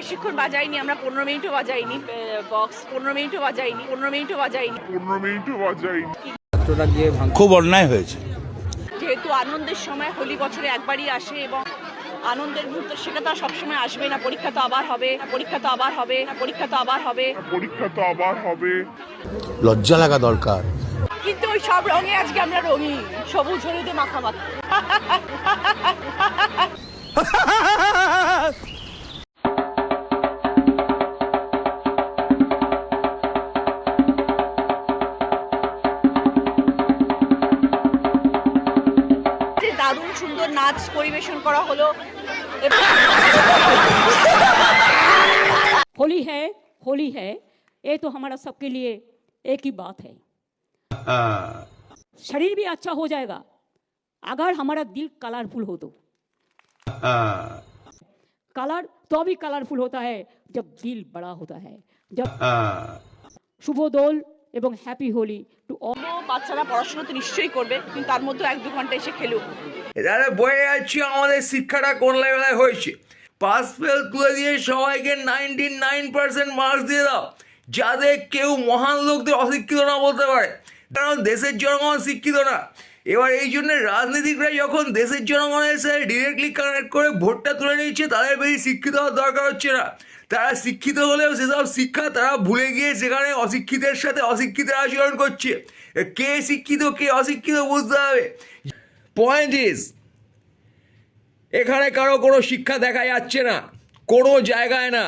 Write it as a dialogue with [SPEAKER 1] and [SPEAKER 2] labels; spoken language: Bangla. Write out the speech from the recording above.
[SPEAKER 1] বেশিক্ষণ বাজাইনি আমরা পনেরো মিনিটও বাজাইনি বক্স পনেরো মিনিটও বাজাইনি পনেরো মিনিটও বাজাইনি।
[SPEAKER 2] পনেরো মিনিটও বাজাই
[SPEAKER 3] ছাত্ররা গিয়ে ভাঙ
[SPEAKER 4] খুব অন্যায় হয়েছে।
[SPEAKER 1] যেহেতু আনন্দের সময় হোলি বছরে একবারই আসে এবং আনন্দের মুহূর্ত সেটা তো সবসময় আসবে না। পরীক্ষা তো আবার হবে পরীক্ষা তো আবার হবে পরীক্ষা তো আবার হবে।
[SPEAKER 2] পরীক্ষা তো আবার হবে।
[SPEAKER 4] লজ্জা লাগা দরকার।
[SPEAKER 1] কিন্তু ওই সব রঙে আজকে আমরা রঙিন সবুজ হলুদে মাখামাখি। দারুণ সুন্দর নাচ পরিবেশন করা হলো এবং
[SPEAKER 5] होली है होली है ये तो हमारा सबके लिए एक ही बात है शरीर भी अच्छा हो जाएगा अगर हमारा दिल कलरफुल हो तो कलर तो अभी कलरफुल होता है जब दिल बड़ा होता है जब শুভ দোল এবং হ্যাপি হোলি টু অল
[SPEAKER 1] বাচ্চারা পড়াশোনা তো নিশ্চয়ই করবে, কিন্তু তার মধ্যে এক দু ঘণ্টা এসে খেলুক।
[SPEAKER 6] এবারে বয়ে যাচ্ছে, আমাদের শিক্ষাটা কোন লেভেলে হয়েছে? পাস ফেল তুলে দিয়ে সবাইকে নাইনটি নাইন পার্সেন্ট মার্কস দিয়ে দাও যাদের কেউ মহান লোকদের অশিক্ষিত না বলতে পারে। কারণ দেশের জনগণ শিক্ষিত না। এবার এই জন্য রাজনীতিকরা যখন দেশের জনগণের সাথে ডিরেক্টলি কানেক্ট করে ভোটটা তুলে নিচ্ছে, তাদের বেশি শিক্ষিত হওয়ার দরকার হচ্ছে না। তারা শিক্ষিত হলেও সেসব শিক্ষা তারা ভুলে গিয়ে সেখানে অশিক্ষিতের সাথে অশিক্ষিতের আচরণ করছে। কে শিক্ষিত, কে অশিক্ষিত বুঝতে হবে। পয়েন্ট ইজ এখানে কারও কোনো শিক্ষা দেখা যাচ্ছে না, কোনো জায়গায় না।